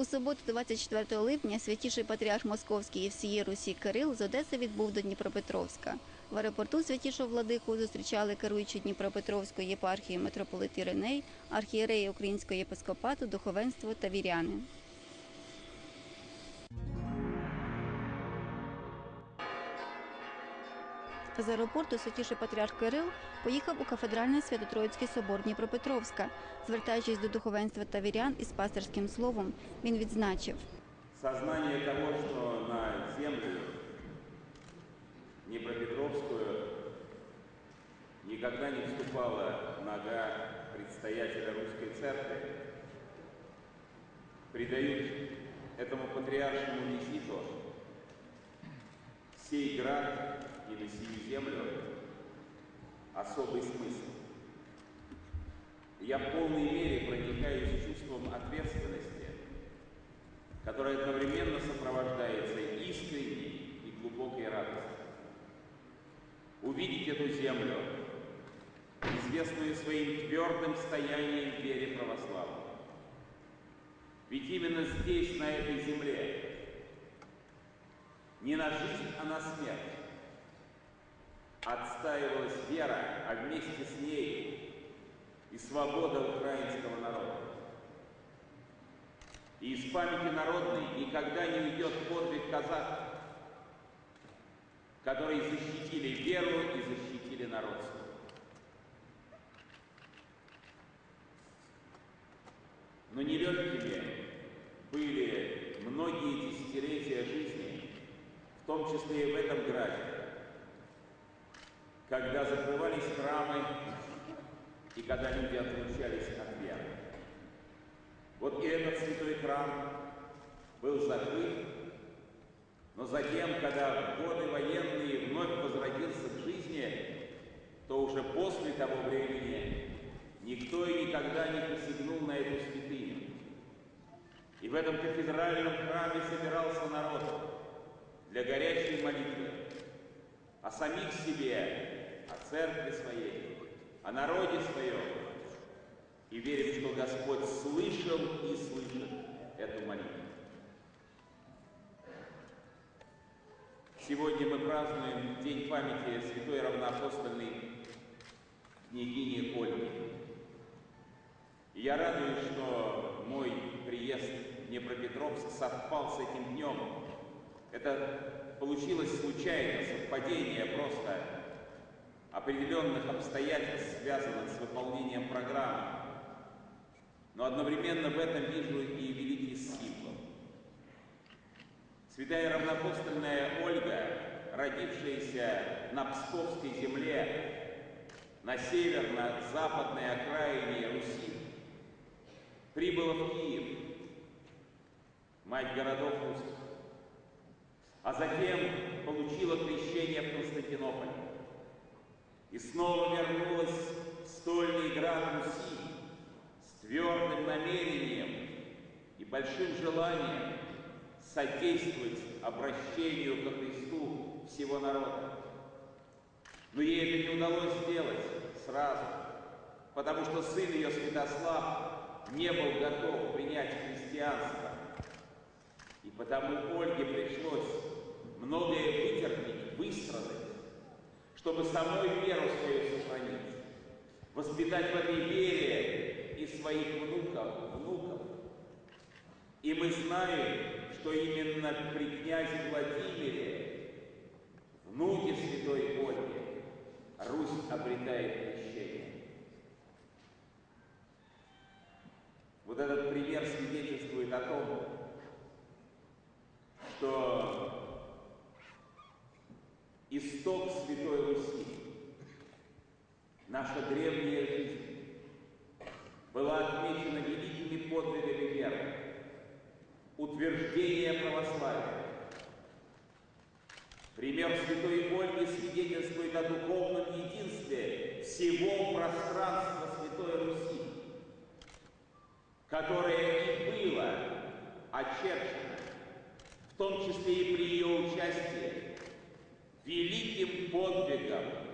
У суботу, 24 липня, святіший патріарх Московський і всієї Русі Кирил з Одеси відбув до Дніпропетровська. В аеропорту святішого владику зустрічали керуючі Дніпропетровської єпархії митрополит Іриней, архієреї Українського єпископату, духовенство та віряни. З аеропорту святіший патріарх Кирил поїхав у кафедральний Свято-Троїцький собор Дніпропетровська. Звертаючись до духовенства та вірян із пастирським словом, він відзначив. Сознание того, что на землю Днепропетровскую никогда не вступала нога предстоятеля русской церкви, придают этому патриаршему визиту сей град и на сию землю особый смысл. Я в полной мере проникаюсь чувством ответственности, которое одновременно сопровождается искренней и глубокой радостью. Увидеть эту землю, известную своим твердым стоянием в вере православной. Ведь именно здесь, на этой земле, не на жизнь, а на смерть отстаивалась вера, а вместе с ней и свобода украинского народа. И из памяти народной никогда не уйдет подвиг казаков, которые защитили веру и защитили народ. Но нелегкими были многие десятилетия жизни, в том числе и в этом граде, когда закрывались храмы и когда люди отлучались от веры. Вот и этот святой храм был закрыт, но затем, когда в годы военные вновь возродился к жизни, то уже после того времени никто и никогда не посягнул на эту святыню. И в этом кафедральном храме собирался народ для горячей молитвы о самих себе, церкви своей, о народе своем. И верим, что Господь слышал и слышит эту молитву. Сегодня мы празднуем День памяти святой равноапостольной княгини Ольги. И я радуюсь, что мой приезд в Днепропетровск совпал с этим днем. Это получилось случайно, совпадение просто определенных обстоятельств, связанных с выполнением программы. Но одновременно в этом вижу и великий символ. Святая равноапостольная Ольга, родившаяся на Псковской земле, на северно-западной окраине Руси, прибыла в Киев, мать городов русских, а затем получила крещение в Константинополе и снова вернулась в стольный град Руси с твердым намерением и большим желанием содействовать обращению ко Христу всего народа. Но ей это не удалось сделать сразу, потому что сын ее, Святослав, не был готов принять христианство. И потому Ольге пришлось многое вытерпеть, выстрадать, чтобы самой веру свою сохранить, воспитать в этой вере и своих внуков, внуков. И мы знаем, что именно при князе Владимире, внуке святой Ольги, Русь обретает крещение. Вот этот пример свидетельствует о том, что исток Святой наша древняя жизнь, была отмечена великими подвигами веры, утверждение православия. Пример Святой Ольги свидетельствует о духовном единстве всего пространства Святой Руси, которое и было очерчено, в том числе и при ее участии, великим подвигом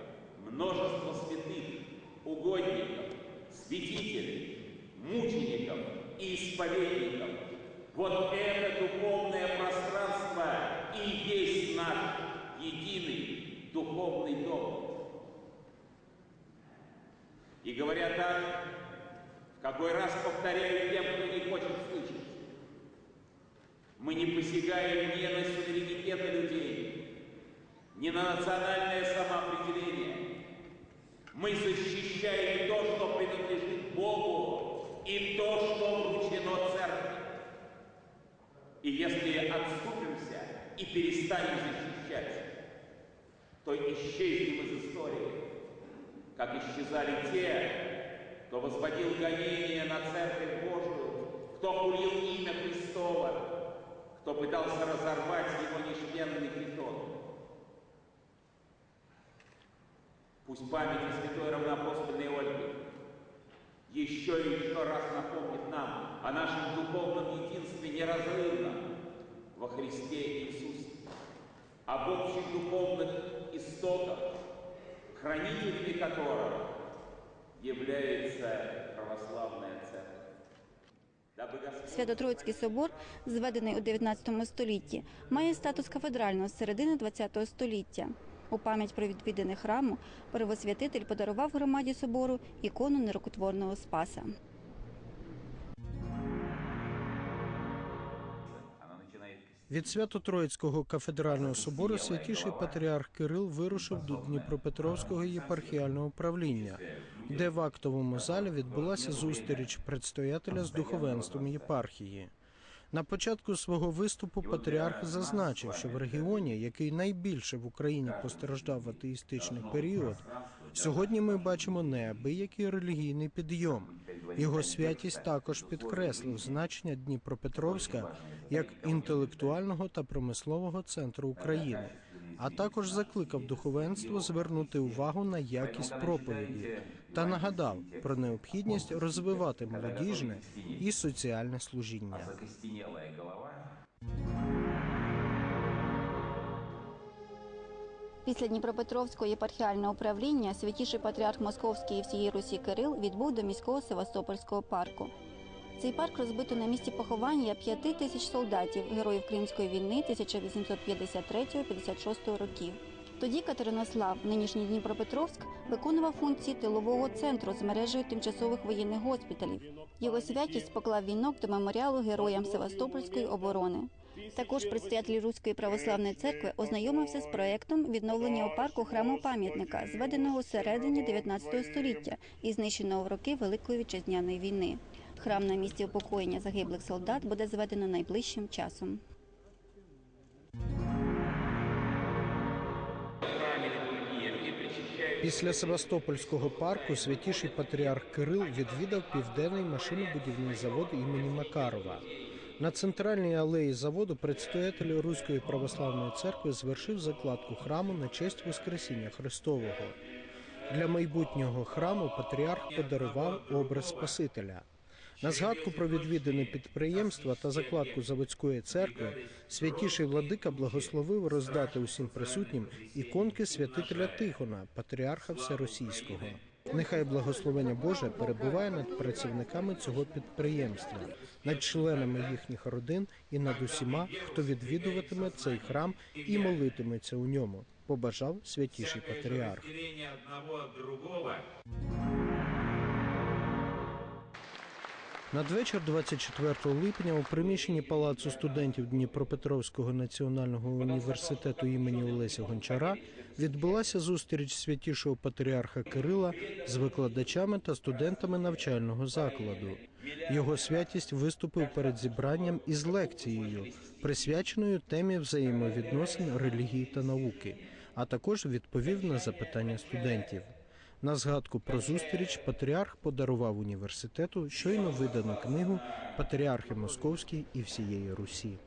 множества святых, угодников, святителей, мучеников и исповедников, Вот это духовное пространство и есть наш единый духовный дом. И говоря так, в какой раз повторяю тем, кто не хочет слышать, мы не посягаем ни на суверенитеты людей, ни на национальное самоопределение. Мы защищаем то, что принадлежит Богу, и то, что вручено церкви. И если отступимся и перестанем защищать, то исчезнем из истории, как исчезали те, кто возводил гонения на Церковь Божию, кто курил имя Христова, кто пытался разорвать Пусть память о святой равноапостольной Ольге еще и еще раз напомнит нам о нашем духовном единстве неразрывном во Христе Иисусе, об общих духовных истоках, хранителями которых является православная церковь. Дабы Господь Свято-Троїцький собор, зведений у 19 столітті, має статус кафедрального з середини ХХ століття. У пам'ять про відвідини храму первосвятитель подарував громаді собору ікону нерукотворного Спаса. Від Свято-Троїцького кафедрального собору святіший патріарх Кирил вирушив до Дніпропетровського єпархіального управління, де в актовому залі відбулася зустріч предстоятеля з духовенством єпархії. На початку свого виступу патріарх зазначив, що в регіоні, який найбільше в Україні постраждав в атеїстичний період, сьогодні ми бачимо неабиякий релігійний підйом. Його святість також підкреслив значення Дніпропетровська як інтелектуального та промислового центру України, а також закликав духовенство звернути увагу на якість проповіді та нагадав про необхідність розвивати молодіжне і соціальне служіння. Після Дніпропетровського єпархіального управління святіший патріарх Московський і всієї Русі Кирил відбув до міського Севастопольського парку. Цей парк розбито на місці поховання п'яти тисяч солдатів, героїв Кримської війни 1853-56 років. Тоді Катеринослав, нинішній Дніпропетровськ, виконував функції тилового центру з мережею тимчасових воєнних госпіталів. Його святість поклав вінок до меморіалу героям Севастопольської оборони. Також предстоятель Руської православної церкви ознайомився з проектом відновлення у парку храму пам'ятника, зведеного у середині 19 століття і знищеного в роки Великої вітчизняної війни. Храм на місці упокоєння загиблих солдат буде зведено найближчим часом. Після Севастопольського парку святіший патріарх Кирил відвідав південний машинобудівний завод імені Макарова. На центральній алеї заводу предстоятель Руської православної церкви звершив закладку храму на честь Воскресіння Христового. Для майбутнього храму патріарх подарував образ Спасителя. На згадку про відвідане підприємства та закладку заводської церкви святіший владика благословив роздати усім присутнім іконки святителя Тихона, патріарха Всеросійського. Нехай благословення Боже перебуває над працівниками цього підприємства, над членами їхніх родин і над усіма, хто відвідуватиме цей храм і молитиметься у ньому. Побажав святіший патріарх. Надвечір 24 липня у приміщенні Палацу студентів Дніпропетровського національного університету імені Олеся Гончара відбулася зустріч святішого патріарха Кирила з викладачами та студентами навчального закладу. Його святість виступив перед зібранням із лекцією, присвяченою темі взаємовідносин релігії та науки, а також відповів на запитання студентів. На згадку про зустріч патріарх подарував університету щойно видану книгу Патріархи Московські і всієї Русі.